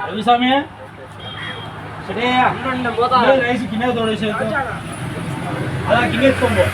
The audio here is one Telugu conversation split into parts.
రవి స్వామి సరే పోతా రైస్ కింద తోడేసి అలా కింద ఎత్తుకోబో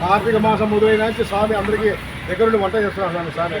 కార్తీక మాసం మొదలైన స్వామి అందరికీ దగ్గరుండి వంట చేస్తున్నాను స్వామి.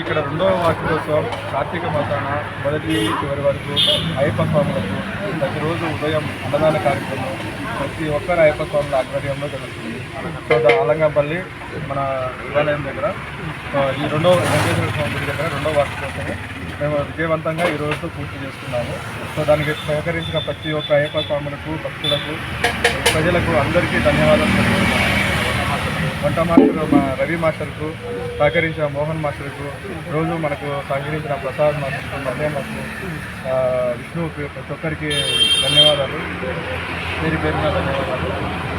ఇక్కడ రెండవ వార్షికోత్సవం కార్తీక మాసాన మొదటి చివరి వరకు అయ్యప్ప స్వాములకు ప్రతిరోజు ఉదయం అన్నదాన కార్యక్రమం ప్రతి ఒక్కరు అయ్యప్ప స్వాముల ఆధ్వర్యంలో జరుగుతుంది. సో అలంగంపల్లి మన శివాలయం దగ్గర ఈ రెండో వెంకటేశ్వర స్వామి గుడి దగ్గర రెండో వార్షికోత్సవం. మేము విజయవంతంగా ఈ రోజుతో పూర్తి చేస్తున్నాము సో దానికి సహకరించిన ప్రతి ఒక్క అయ్యప్ప స్వాములకు భక్తులకు ప్రజలకు అందరికీ ధన్యవాదాలు. తెలుపుతున్నాను. వంట మాస్టర్ మా రవి మాస్టర్కు సహకరించిన మోహన్ మాస్టర్కు రోజు మనకు సహకరించిన ప్రసాద్ మాస్టర్కు మధ్య మాస్టర్ విష్ణువుకి ప్రతి ఒక్కరికి ధన్యవాదాలు. పేరు పేరున ధన్యవాదాలు.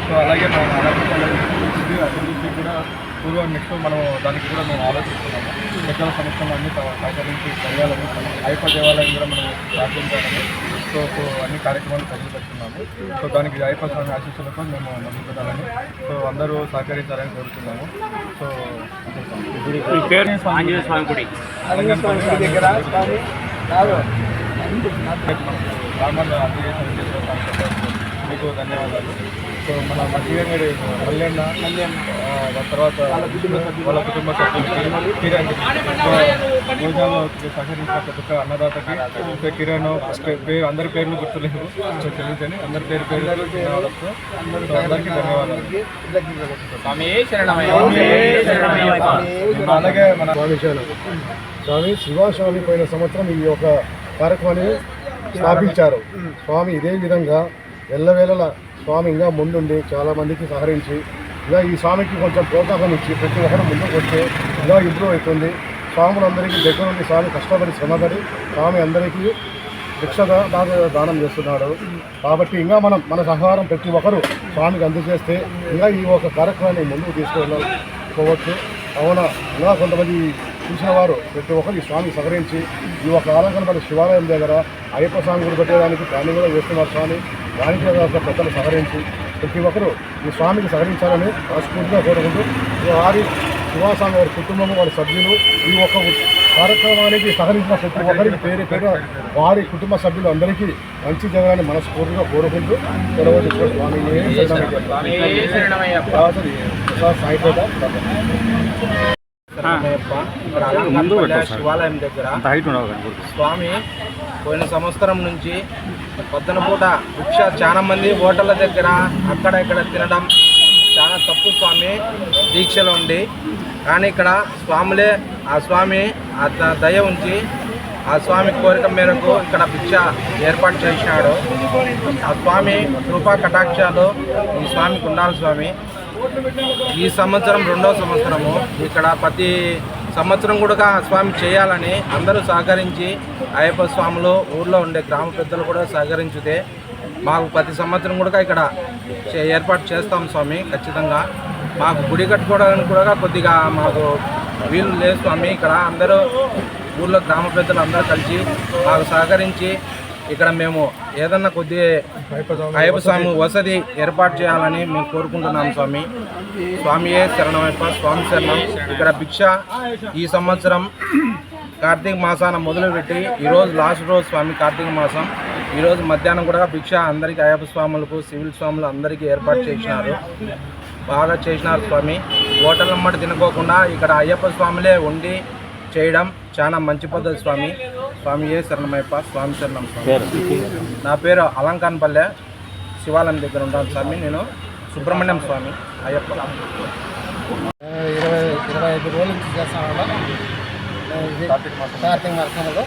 సో అలాగే మనం అభివృద్ధి అభివృద్ధి కూడా పూర్వం నెక్స్ట్ మనం దానికి కూడా మేము ఆలోచిస్తున్నాము. పెద్దల సంస్థలు అన్ని సహకరించి చేయాలని అయ్యప్ప దేవాలయం కూడా మనం ప్రార్థించాలని. సో అన్ని కార్యక్రమాలు పెడుతున్నాము సో దానికి అయ్యప్ప స్వామి ఆశీస్సులతో మేము పెట్టాలని సో అందరూ సహకరించాలని కోరుతున్నాము. సో ఆంజనేయ స్వామి గుడి. దగ్గర రామన్న మీకు ధన్యవాదాలు. సో మన మధ్యగంగడి మల్లెన్న ఆ, దాని తర్వాత వాళ్ళ కుటుంబ సభ్యులకి కిరణ్ సో భోజనంలో సహకరించిన ప్రతి ఒక్క అన్నదాతకి కిరణ్ పే- పేరు అందరి పేర్లు గుర్తులేవు. సో తెలుసని అందరి పేరు పేరు అందరికీ ధన్యవాదాలు. అలాగే మన స్వామి స్వామి శివస్వామి పోయిన సంవత్సరం ఈ యొక్క కార్యక్రమాన్ని స్థాపించారు. స్వామి ఇదే విధంగా ఎల్లవేళల స్వామి ఇంకా ముందుండి చాలామందికి సహరించి సహకరించి ఇలా ఈ స్వామికి కొంచెం ప్రోత్సాహం ఇచ్చి ప్రతి ఒక్కరు ముందుకు వస్తే ఇలా ఇంప్రూవ్ అవుతుంది. స్వాములందరికీ దగ్గర నుండి స్వామి కష్టపడి శ్రమపడి స్వామి అందరికీ భిక్షగా బాగా దానం చేస్తున్నాడు. కాబట్టి ఇంకా మనం మన సహకారం ప్రతి ఒక్కరు స్వామికి అందజేస్తే ఇంకా ఈ ఒక కార్యక్రమాన్ని ముందుకు తీసుకెళ్ళకపోవచ్చు కావున ఇంకా కొంతమంది చూసిన వారు ప్రతి ఒక్కరు ఈ స్వామికి సహకరించి ఈ ఒక ఆలంకనపడి శివాలయం దగ్గర అయ్యప్ప స్వామి గుడి పెట్టేదానికి ప్లానింగ్ కూడా చేస్తున్నారు స్వామి. కూడా ఒక పెద్దలు సహకరించి ప్రతి ఒక్కరు ఈ స్వామికి సహకరించాలని మనస్ఫూర్తిగా కోరుకుంటూ వారి శివాస్వామి వారి కుటుంబం వారి సభ్యులు ఈ ఒక్క కార్యక్రమానికి సహకరించిన ప్రతి ఒక్కరికి పేరు పేరు వారి కుటుంబ సభ్యులు అందరికీ మంచి జరగాలని మనస్ఫూర్తిగా కోరుకుంటూ తీసుకుని స్వామి సాయిపేట శివాలయం దగ్గర స్వామి పోయిన సంవత్సరం నుంచి పొద్దున పూట భిక్ష చాలా మంది హోటళ్ళ దగ్గర అక్కడ ఇక్కడ తినడం చాలా తప్పు స్వామి దీక్షలో ఉండి. కానీ ఇక్కడ స్వాములే ఆ స్వామి ఆ దయ ఉంచి ఆ స్వామి కోరిక మేరకు ఇక్కడ భిక్ష ఏర్పాటు చేసినాడు. ఆ స్వామి కృపా కటాక్షాలు ఈ స్వామికి ఉండాలి స్వామి. ఈ సంవత్సరం రెండో సంవత్సరము. ఇక్కడ ప్రతి సంవత్సరం కూడా స్వామి చేయాలని అందరూ సహకరించి అయ్యప్ప స్వాములు ఊర్లో ఉండే గ్రామ పెద్దలు కూడా సహకరించితే మాకు ప్రతి సంవత్సరం కూడా ఇక్కడ చే- ఏర్పాటు చేస్తాం స్వామి ఖచ్చితంగా. మాకు గుడి కట్టుకోవడానికి కూడా కొద్దిగా మాకు వీలు లేదు స్వామి. ఇక్కడ అందరూ ఊర్లో గ్రామ పెద్దలు అందరూ కలిసి మాకు సహకరించి ఇక్కడ మేము ఏదన్నా కొద్ది అయ్యప్ప స్వామి వసతి ఏర్పాటు చేయాలని మేము కోరుకుంటున్నాం స్వామి. స్వామియే శరణమయ్యప్ప స్వామి శరణం. ఇక్కడ భిక్ష ఈ సంవత్సరం కార్తీక మాసాన మొదలుపెట్టి ఈరోజు లాస్ట్ రోజు స్వామి కార్తీక మాసం. ఈరోజు మధ్యాహ్నం కూడా భిక్ష అందరికీ అయ్యప్ప స్వాములకు సివిల్ స్వాములు అందరికీ ఏర్పాటు చేసినారు. బాగా చేసినారు స్వామి. హోటల్ అమ్మటి తినుకోకుండా ఇక్కడ అయ్యప్ప స్వాములే ఉండి చేయడం చాలా మంచి పద్ధతి స్వామి. స్వామి ఏ శరణమయ్యప్ప స్వామి శరణం స్వామి. నా పేరు అలంకాన్పల్లె శివాలయం దగ్గర ఉంటాను స్వామి. నేను సుబ్రహ్మణ్యం స్వామి అయ్యప్ప. ఇరవై ఇరవై ఐదు రోజుల నుంచి చేస్తాం కార్తీక మాసంలో.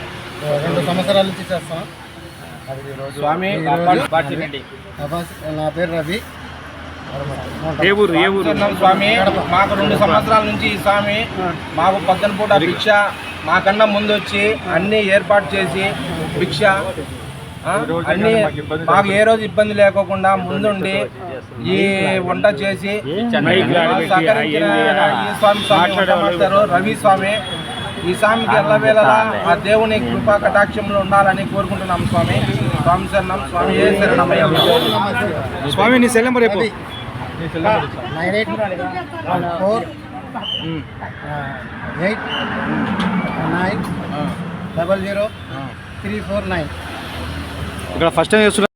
రెండు సంవత్సరాల నుంచి చేస్తాం. స్వామి నా పేరు రవి. స్వామి మాకు రెండు సంవత్సరాల నుంచి ఈ స్వామి మాకు పక్కన పూట భిక్ష మాకన్నా ముందు వచ్చి అన్ని ఏర్పాటు చేసి భిక్ష అన్ని మాకు ఏ రోజు ఇబ్బంది లేకోకుండా ముందుండి ఈ వంట చేసి సహకరించిన ఈ స్వామి రవి స్వామి. ఈ స్వామికి ఎల్లవేళలా ఆ దేవుని కృపా కటాక్షంలో ఉండాలని కోరుకుంటున్నాం స్వామి. స్వామి శరణం స్వామి ఏ శరణమయ్య. స్వామి నీ సెల్ నెంబర్ రేపు nine eight four um, eight nine double zero. Three four nine ఇక్కడ ఫస్ట్ టైం చేస్తున్నా